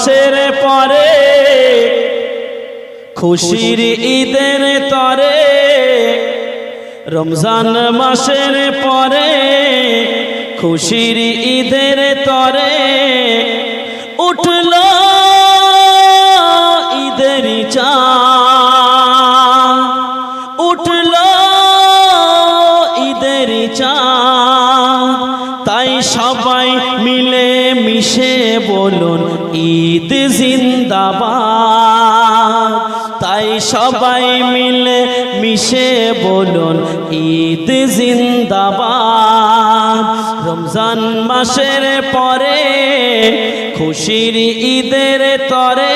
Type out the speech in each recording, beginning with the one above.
মাসের পরে খুশির ঈদের তরে রমজান মাসের পরে খুশির ঈদের তরে উঠল বলুন, ঈদ জিন্দাবাদ। তাই সবাই মিলে মিশে বলুন, ঈদ জিন্দাবাদ। রমজান মাসের পরে খুশির ঈদের তরে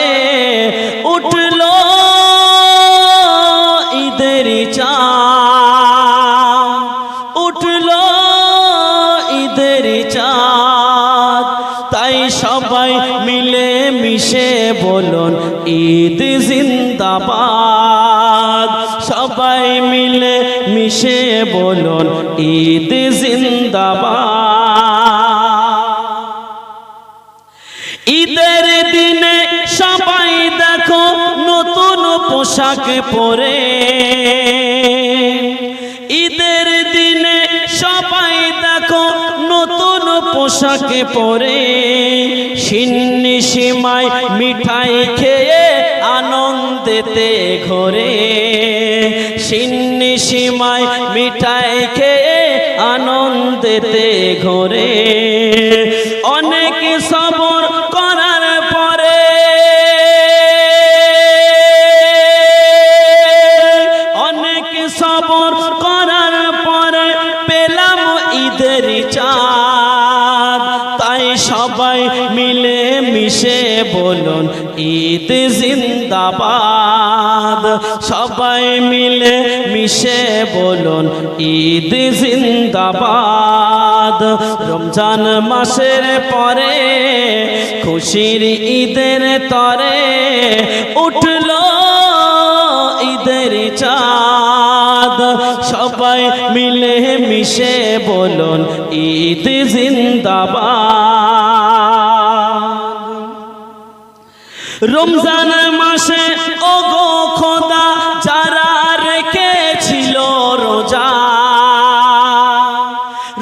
সবাই মিলে মিশে বলুন, ঈদ জিন্দাবাদ। সবাই মিলে মিশে বলুন, ঈদ জিন্দাবাদ। ঈদের দিনে সবাই দেখো নতুন পোশাক পরে। ঈদের দিনে সবাই দেখো নতুন পোশাক পরে। সিন্নি সীমায় মিঠাই খেয়ে আনন্দেতে ঘরে। সিন্নি সীমায় মিঠাই খেয়ে আনন্দেতে ঘরে। সবাই মিলে মিশে বলুন, ঈদ জিন্দাবাদ। সবাই মিলে মিশে বলুন, ঈদ জিন্দাবাদ। রমজান মাসের পরে, খুশির ঈদের তরে উঠল ঈদের চাঁদ। সবাই মিলে মিশে বলুন, ঈদ জিন্দাবাদ। রমজান মাসে, ওগো খোদা, যারা রেখেছিল রোজা।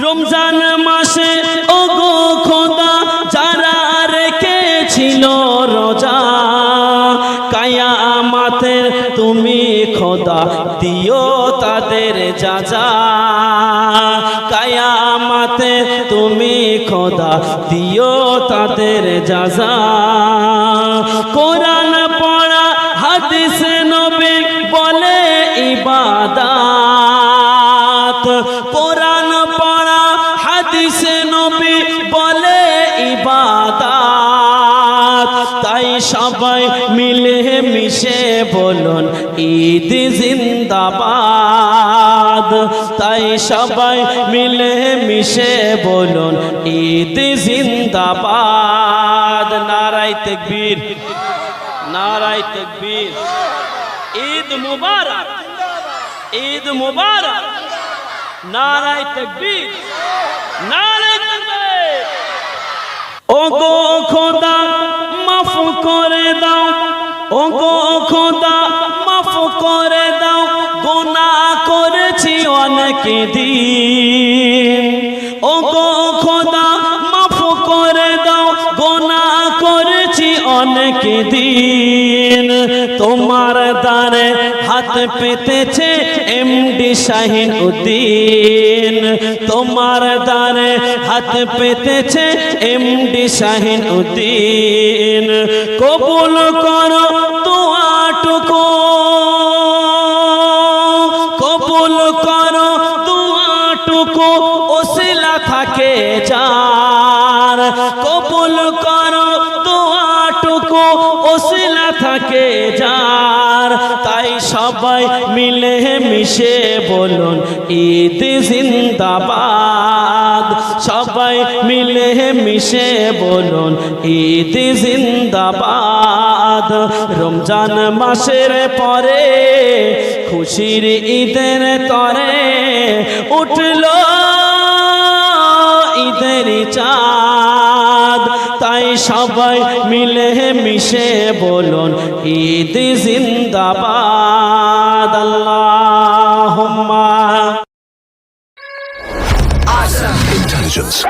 রমজান মাসে, ওগো খোদা, যারা রেখেছিল রোজা। কায়ামাতের তুমি খোদা, দিও তাদের যা যাজা কায়ামাতে তুমি খোদা দিও তাদের যাজা। কোরআন সবাই মিলে মিশে বলুন, ঈদ জিন্দাবাদ। তাই সবাই মিলে মিশে বলুন, ঈদ জিন্দাবাদ। নারাই তেকবীর নারাই তেকবীর। ঈদ মুবারক ঈদ মুবারক। নারাই তেকবীর নারাই তেকবীর। ও গো খোদা মাফ করে দাও। ও গো খোদা, মাফ করে দাও। গোনা করেছি অনেক দিন। ও গো খোদা, মাফ করে দাও। গোনা করেছি অনেক দিন। তোমার দ্বারে হাত পেতেছে এমডি শাহিন উদ্দিন তোমার দ্বারে হাত পেতেছে এমডি শাহিন উদ্দিন কবুল করো দুয়াটুকু। কবুল ওসিলা থাকে যার। কবুল করো দুয়াটুকু, ওসিলা থাকে যার। সবাই মিলে মিশে বলুন, ঈদ জিন্দাবাদ। সবাই মিলে মিশে বলুন, ঈদ জিন্দাবাদ। রমজান মাসের পরে খুশির ঈদের তরে উঠল ঈদের চাঁদ। তাই সবাই মিলে মিশে বলুন, ঈদ জিন্দাবাদ। questions.